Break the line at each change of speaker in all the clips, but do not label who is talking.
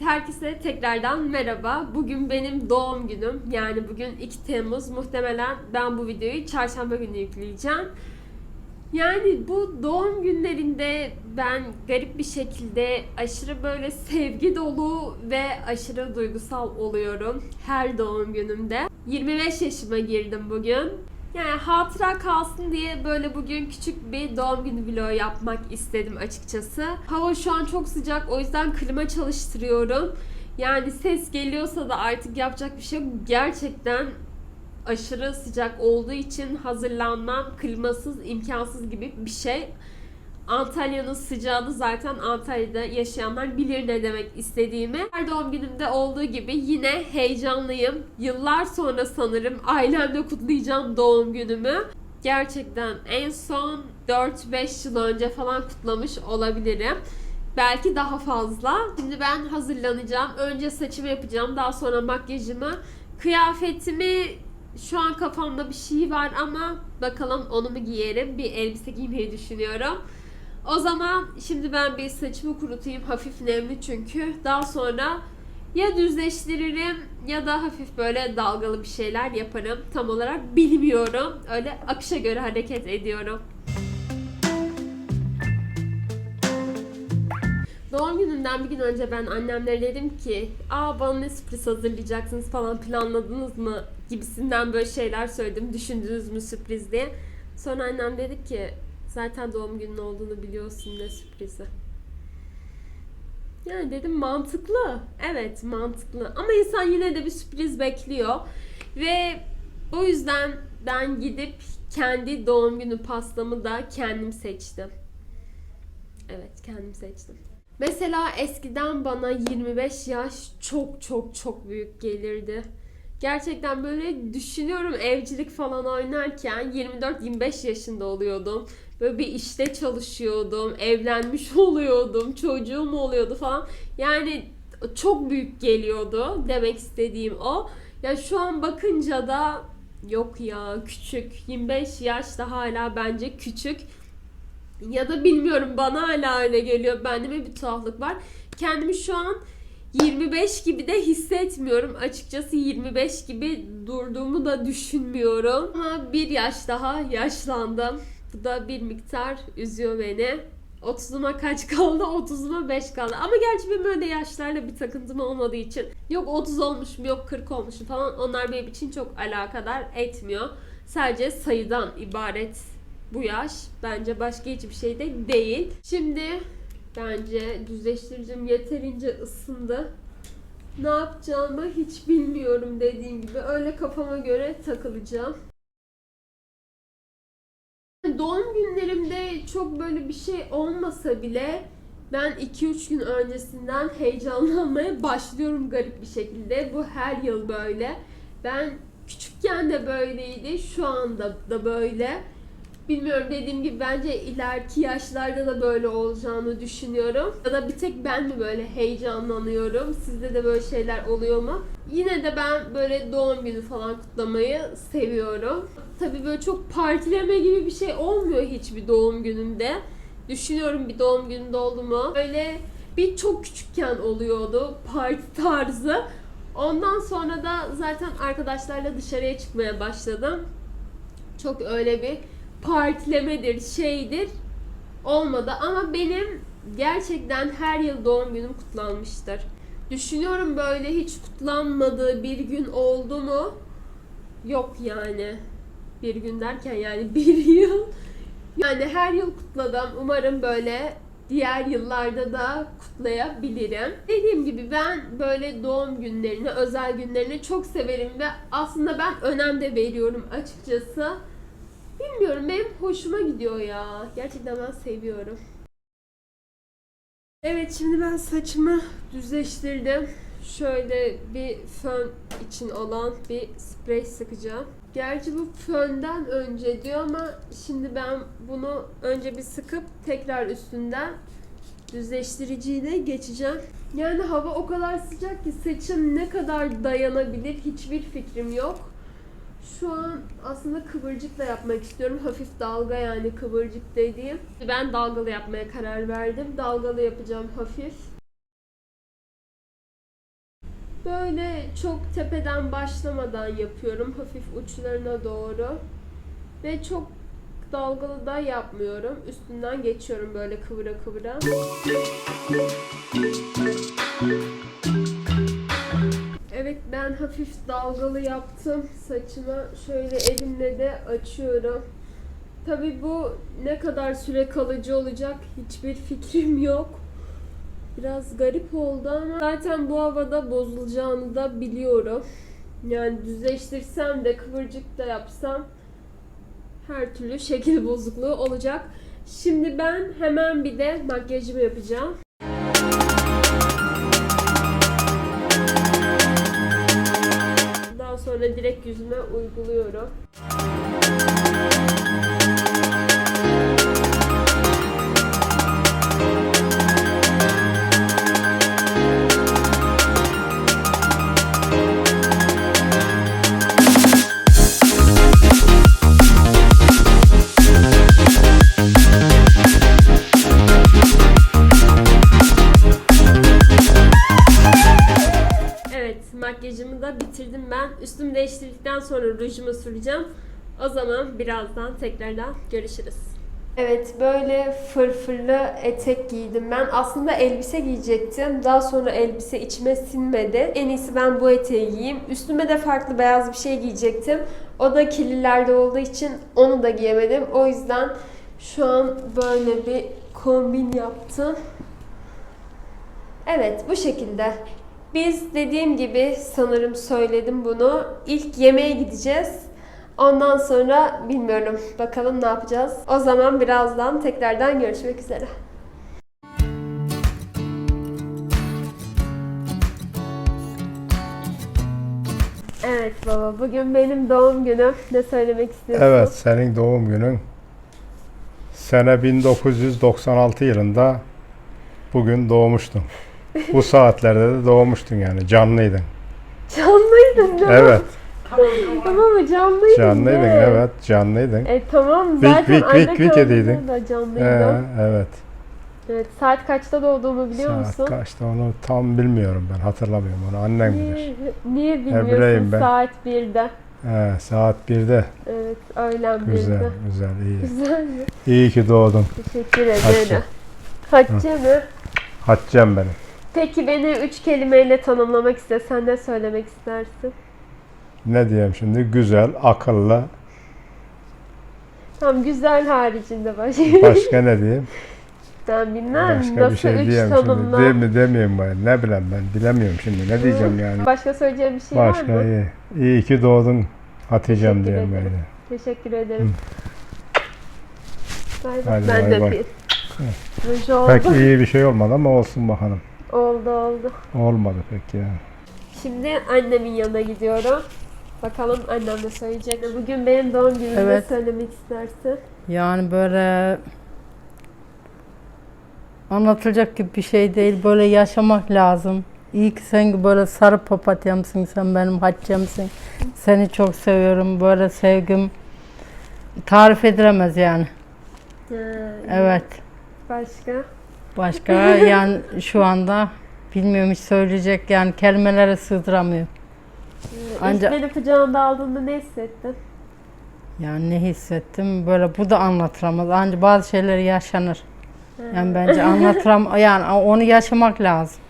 Herkese tekrardan merhaba. Bugün benim doğum günüm. Yani bugün 2 Temmuz. Muhtemelen ben bu videoyu çarşamba günü yükleyeceğim. Yani bu doğum günlerinde ben garip bir şekilde aşırı böyle sevgi dolu ve aşırı duygusal oluyorum her doğum günümde. 25 yaşıma girdim bugün. Yani hatıra kalsın diye böyle bugün küçük bir doğum günü vlogu yapmak istedim açıkçası. Hava şu an çok sıcak o yüzden klima çalıştırıyorum. Yani ses geliyorsa da artık yapacak bir şey. Gerçekten aşırı sıcak olduğu için hazırlanmam klimasız imkansız gibi bir şey. Antalya'nın sıcağını zaten Antalya'da yaşayanlar bilir ne demek istediğimi. Her doğum günümde olduğu gibi yine heyecanlıyım. Yıllar sonra sanırım ailemle kutlayacağım doğum günümü. Gerçekten en son 4-5 yıl önce falan kutlamış olabilirim. Belki daha fazla. Şimdi ben hazırlanacağım. Önce saçımı yapacağım. Daha sonra makyajımı. Kıyafetimi şu an kafamda bir şey var ama bakalım onu mu giyerim. Bir elbise giymeyi düşünüyorum. O zaman şimdi ben bir saçımı kurutayım. Hafif nemli çünkü. Daha sonra ya düzleştiririm ya da hafif böyle dalgalı bir şeyler yaparım. Tam olarak bilmiyorum. Öyle akışa göre hareket ediyorum. Doğum gününden bir gün önce ben annemlere dedim ki aa bana ne sürpriz hazırlayacaksınız falan planladınız mı gibisinden böyle şeyler söyledim. Düşündünüz mü sürpriz diye. Sonra annem dedi ki zaten doğum günün olduğunu biliyorsun ne sürprizi. Yani dedim mantıklı. Evet mantıklı. Ama insan yine de bir sürpriz bekliyor. Ve o yüzden ben gidip kendi doğum günü pastamı da kendim seçtim. Evet kendim seçtim. Mesela eskiden bana 25 yaş çok çok çok büyük gelirdi. Gerçekten böyle düşünüyorum evcilik falan oynarken 24-25 yaşında oluyordum. Böyle bir işte çalışıyordum, evlenmiş oluyordum, çocuğum oluyordu falan. Yani çok büyük geliyordu demek istediğim o. Ya şu an bakınca da yok ya küçük 25 yaşta hala bence küçük. Ya da bilmiyorum bana hala öyle geliyor. Bende bir tuhaflık var. Kendimi şu an 25 gibi de hissetmiyorum. Açıkçası 25 gibi durduğumu da düşünmüyorum. Ama bir yaş daha yaşlandım. Bu da bir miktar üzüyor beni. 30'uma kaç kaldı? 30'uma 5 kaldı. Ama gerçi benim öyle yaşlarla bir takıntım olmadığı için yok 30 olmuşum yok 40 olmuşum falan onlar benim için çok alakadar etmiyor. Sadece sayıdan ibaret bu yaş. Bence başka hiçbir şey de değil. Şimdi bence düzleştiricim yeterince ısındı. Ne yapacağımı hiç bilmiyorum dediğim gibi. Öyle kafama göre takılacağım. Doğum günlerimde çok böyle bir şey olmasa bile ben 2-3 gün öncesinden heyecanlanmaya başlıyorum garip bir şekilde. Bu her yıl böyle. Ben küçükken de böyleydi, şu anda da böyle. Bilmiyorum dediğim gibi bence ileriki yaşlarda da böyle olacağını düşünüyorum. Ya da bir tek ben mi böyle heyecanlanıyorum? Sizde de böyle şeyler oluyor mu? Yine de ben böyle doğum günü falan kutlamayı seviyorum. Tabii böyle çok partileme gibi bir şey olmuyor hiçbir doğum gününde. Düşünüyorum bir doğum gününde oldu mu? Böyle bir çok küçükken oluyordu parti tarzı. Ondan sonra da zaten arkadaşlarla dışarıya çıkmaya başladım. Çok öyle bir partilemedir, şeydir olmadı ama benim gerçekten her yıl doğum günüm kutlanmıştır. Düşünüyorum böyle hiç kutlanmadığı bir gün oldu mu? Yok yani. Bir gün derken yani bir yıl. Yani her yıl kutladım. Umarım böyle diğer yıllarda da kutlayabilirim. Dediğim gibi ben böyle doğum günlerini, özel günlerini çok severim ve aslında ben önem de veriyorum açıkçası. Bilmiyorum benim hoşuma gidiyor ya. Gerçekten ben seviyorum. Evet şimdi ben saçımı düzleştirdim. Şöyle bir fön için olan bir sprey sıkacağım. Gerçi bu fönden önce diyor ama şimdi ben bunu önce bir sıkıp tekrar üstünden düzleştiriciyle geçeceğim. Yani hava o kadar sıcak ki saçım ne kadar dayanabilir hiçbir fikrim yok. Şu an aslında kıvırcıkla yapmak istiyorum. Hafif dalga yani kıvırcık dediğim. Ben dalgalı yapmaya karar verdim. Dalgalı yapacağım hafif. Böyle çok tepeden başlamadan yapıyorum. Hafif uçlarına doğru. Ve çok dalgalı da yapmıyorum. Üstünden geçiyorum böyle kıvıra kıvıra. Evet ben hafif dalgalı yaptım saçımı. Şöyle elimle de açıyorum. Tabi bu ne kadar süre kalıcı olacak hiçbir fikrim yok. Biraz garip oldu ama zaten bu havada bozulacağını da biliyorum. Yani düzleştirsem de kıvırcık da yapsam her türlü şekil bozukluğu olacak. Şimdi ben hemen bir de makyajımı yapacağım. Sonra direkt yüzüme uyguluyorum. Üstümü değiştirdikten sonra rujumu süreceğim. O zaman birazdan tekrardan görüşürüz. Evet, böyle fırfırlı etek giydim ben. Aslında elbise giyecektim. Daha sonra elbise içime sinmedi. En iyisi ben bu eteği giyeyim. Üstüme de farklı beyaz bir şey giyecektim. O da kirlilerde olduğu için onu da giyemedim. O yüzden şu an böyle bir kombin yaptım. Evet, bu şekilde. Biz dediğim gibi sanırım söyledim bunu. İlk yemeğe gideceğiz. Ondan sonra bilmiyorum. Bakalım ne yapacağız. O zaman birazdan tekrardan görüşmek üzere. Evet baba, bugün benim doğum günüm. Ne söylemek istiyorsun?
Evet, senin doğum günün sene 1996 yılında bugün doğmuştun. Bu saatlerde de doğmuştun yani canlıydın.
Canlıydın değil mi?
Evet,
Tamam mı? Canlıydın.
canlıydın
değil mi?
evet, canlıydın.
E tamam
Vik,
zaten
vik,
anne
vik, vik ediydin.
da canlıydım.
Ee, evet.
Evet, saat kaçta doğduğumu biliyor
Saat
musun?
kaçta onu tam bilmiyorum ben, hatırlamıyorum onu. Annen bilir.
Niye, niye bilmiyorsun
ben.
saat 1'de?
He, saat 1'de.
Evet, öğlen 1'de.
Güzel, güzel, iyi.
Güzel mi?
İyi ki doğdun.
Teşekkür ederim.
Hatice.
Hatice mi?
Hatice'm benim.
Peki beni üç kelimeyle tanımlamak istesen ne söylemek istersin?
Ne diyeyim şimdi? Güzel, akıllı.
Tam güzel haricinde başka.
Başka ne diyeyim?
ben bilmem
Başka
nasıl
bir şey
üç
diyeyim
tanımla.
şimdi. Değil mi demeyeyim ben. Ne bileyim ben. Bilemiyorum şimdi. Ne diyeceğim yani.
Başka söyleyeceğim bir şey var
Başka
mı?
iyi. İyi ki doğdun Hatice'm
Teşekkür
diyeyim
ederim.
böyle.
Teşekkür ederim. Bay bay.
Hadi
ben
bay
de
bay.
öpeyim. Ruj oldu.
Pek iyi bir şey olmadı ama olsun bakalım.
Oldu oldu.
Olmadı pek ya.
Şimdi annemin yanına gidiyorum. Bakalım annem ne söyleyecek. Bugün benim doğum günümü
Evet.
söylemek istersin?
Yani böyle anlatılacak gibi bir şey değil. Böyle yaşamak lazım. İyi ki sen böyle sarı papatyamsın, sen benim haccemsin. Seni çok seviyorum. Böyle sevgim tarif edilemez yani.
Ha,
Evet.
Başka?
Başka yani şu anda bilmiyorum hiç söyleyecek yani kelimelere sığdıramıyorum. Ancak-
İlk beni kucağında aldığında ne hissettin?
Yani ne hissettim böyle bu da anlatılamaz. Ancak bazı şeyler yaşanır. Yani bence anlatıram yani onu yaşamak lazım.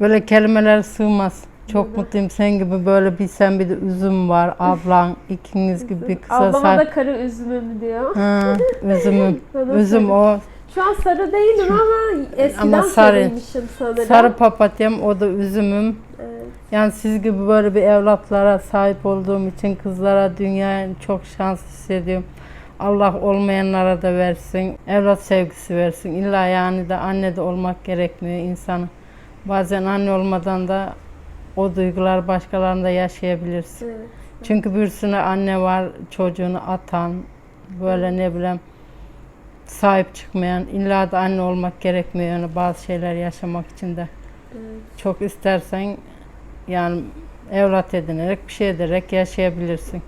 Böyle kelimeler sığmaz. Çok mutluyum sen gibi böyle bir sen bir de üzüm var ablan ikiniz gibi bir kısa
Ablama
saç.
da karı üzümüm diyor.
Ha, üzümüm. Üzüm o.
Şu an sarı değilim ama eskiden
Ama sarı.
sarıymışım sanırım.
Sarı papatyam o da üzümüm.
Evet.
Yani siz gibi böyle bir evlatlara sahip olduğum için kızlara dünyaya çok şans hissediyorum. Allah olmayanlara da versin. Evlat sevgisi versin. İlla yani de anne de olmak gerekmiyor insanı. Bazen anne olmadan da o duygular başkalarında yaşayabilirsin.
Evet.
Çünkü bir sürü anne var çocuğunu atan, böyle ne bileyim sahip çıkmayan, illa da anne olmak gerekmiyor yani bazı şeyler yaşamak için de.
Evet.
Çok istersen yani evlat edinerek bir şey ederek yaşayabilirsin.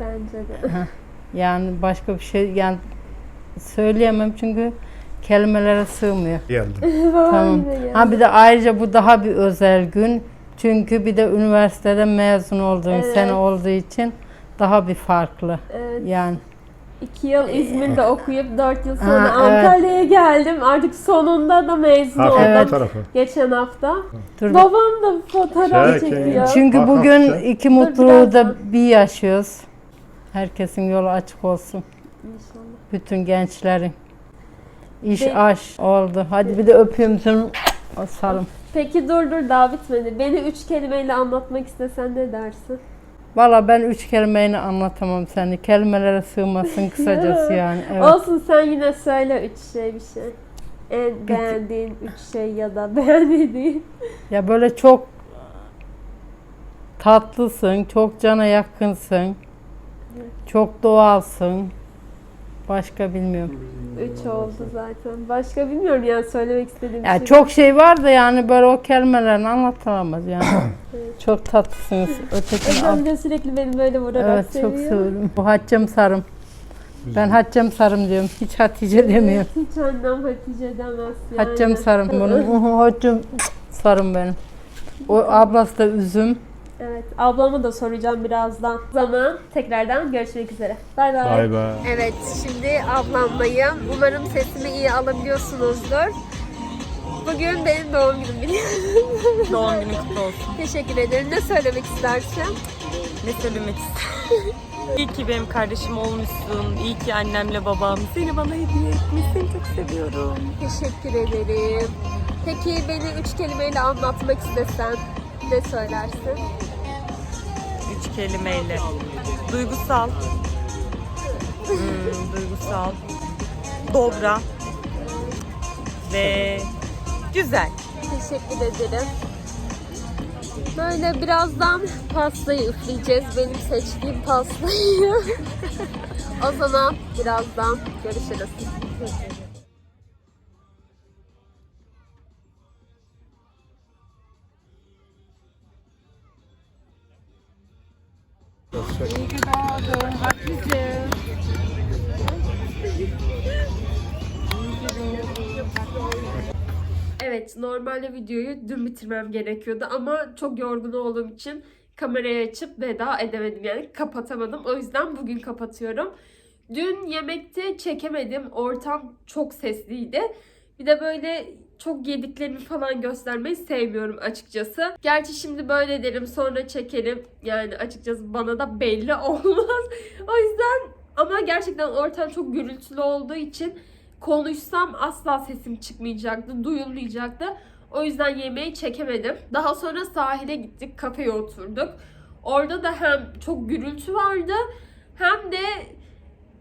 Bence de.
Yani başka bir şey yani söyleyemem çünkü kelimelere sığmıyor.
Geldim.
Tamam. Ha bir de ayrıca bu daha bir özel gün. Çünkü bir de üniversiteden mezun olduğum
Evet.
sene olduğu için daha bir farklı.
Evet.
Yani
İki yıl İzmir'de okuyup dört yıl sonra
Ha, evet.
Antalya'ya geldim. Artık sonunda da mezun
Ha,
oldum.
Evet.
Geçen hafta.
dur
Babam da fotoğraf
Şey,
çekiyor.
Çünkü
Bak,
bugün
bak,
iki
Dur,
mutluluğu da bir yaşıyoruz. Herkesin yolu açık olsun.
İnşallah.
Bütün gençlerin. İş
Be-
aş oldu. Hadi bir de öpeyim seni. O sarım.
Peki dur dur daha bitmedi. Beni üç kelimeyle anlatmak istesen ne dersin?
Valla ben üç kelimeyle anlatamam seni. Kelimelere sığmasın kısacası yani. Evet.
Olsun sen yine söyle üç şey bir şey. En beğendiğin üç şey ya da beğenmediğin.
Ya böyle çok tatlısın, çok cana yakınsın. Çok doğalsın. Başka bilmiyorum.
Üç oldu zaten. Başka bilmiyorum yani söylemek istediğim
Ya
şey.
çok şey var da yani böyle o kelimelerini anlatılamaz yani.
Evet.
çok tatlısınız. Ötekini al.
Özlem de sürekli beni böyle vurarak
Evet
seviyor.
çok seviyorum. Bu Haccem Sarım. Ben Haccem Sarım diyorum. Hiç Hatice demiyorum.
Hiç annem Hatice demez yani.
Haccem Sarım bunu. Haccem Sarım benim. O ablası da üzüm.
Evet, ablama da soracağım birazdan. O zaman tekrardan görüşmek üzere. Bay bay.
Bay bay.
Evet, şimdi ablamlayım. Umarım sesimi iyi alabiliyorsunuzdur. Bugün benim doğum günüm biliyorsunuz.
Doğum günün kutlu olsun.
Teşekkür ederim. Ne söylemek istersin?
Ne söylemek istedim? İyi ki benim kardeşim olmuşsun. İyi ki annemle babam seni bana hediye etmiş. Seni çok seviyorum.
Teşekkür ederim. Peki beni üç kelimeyle anlatmak istesen ne söylersin?
Kelimeyle. Duygusal. Hmm, duygusal. Dobra. Ve güzel.
Teşekkür ederim. Böyle birazdan pastayı üfleyeceğiz. Benim seçtiğim pastayı. o zaman birazdan görüşürüz. Evet, normalde videoyu dün bitirmem gerekiyordu ama çok yorgun olduğum için kamerayı açıp veda edemedim yani kapatamadım. O yüzden bugün kapatıyorum. Dün yemekte çekemedim. Ortam çok sesliydi. Bir de böyle çok yediklerimi falan göstermeyi sevmiyorum açıkçası. Gerçi şimdi böyle derim sonra çekerim. Yani açıkçası bana da belli olmaz. o yüzden ama gerçekten ortam çok gürültülü olduğu için konuşsam asla sesim çıkmayacaktı, duyulmayacaktı. O yüzden yemeği çekemedim. Daha sonra sahile gittik, kafeye oturduk. Orada da hem çok gürültü vardı hem de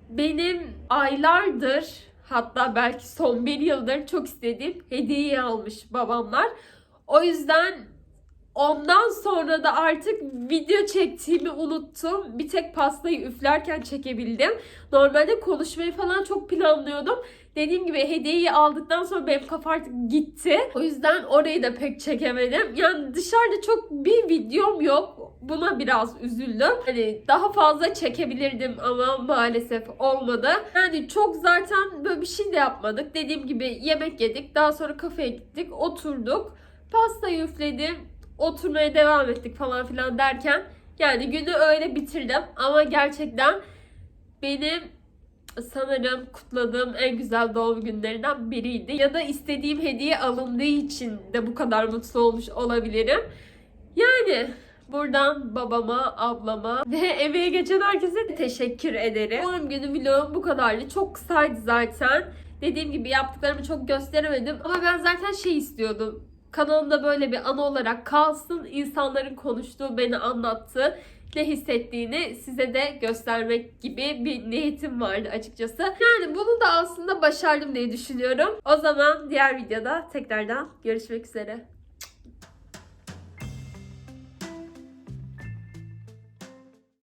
benim aylardır hatta belki son bir yıldır çok istediğim hediyeyi almış babamlar. O yüzden ondan sonra da artık video çektiğimi unuttum. Bir tek pastayı üflerken çekebildim. Normalde konuşmayı falan çok planlıyordum. Dediğim gibi hediyeyi aldıktan sonra benim kafa artık gitti. O yüzden orayı da pek çekemedim. Yani dışarıda çok bir videom yok. Buna biraz üzüldüm. Hani daha fazla çekebilirdim ama maalesef olmadı. Yani çok zaten böyle bir şey de yapmadık. Dediğim gibi yemek yedik. Daha sonra kafeye gittik. Oturduk. Pastayı üfledim. Oturmaya devam ettik falan filan derken yani günü öyle bitirdim. Ama gerçekten benim sanırım kutladığım en güzel doğum günlerinden biriydi. Ya da istediğim hediye alındığı için de bu kadar mutlu olmuş olabilirim. Yani buradan babama, ablama ve emeğe geçen herkese teşekkür ederim. Doğum günü vlogum bu kadardı. Çok kısaydı zaten. Dediğim gibi yaptıklarımı çok gösteremedim. Ama ben zaten şey istiyordum. Kanalımda böyle bir anı olarak kalsın. İnsanların konuştuğu, beni anlattığı ne hissettiğini size de göstermek gibi bir niyetim vardı açıkçası. Yani bunu da aslında başardım diye düşünüyorum. O zaman diğer videoda tekrardan görüşmek üzere.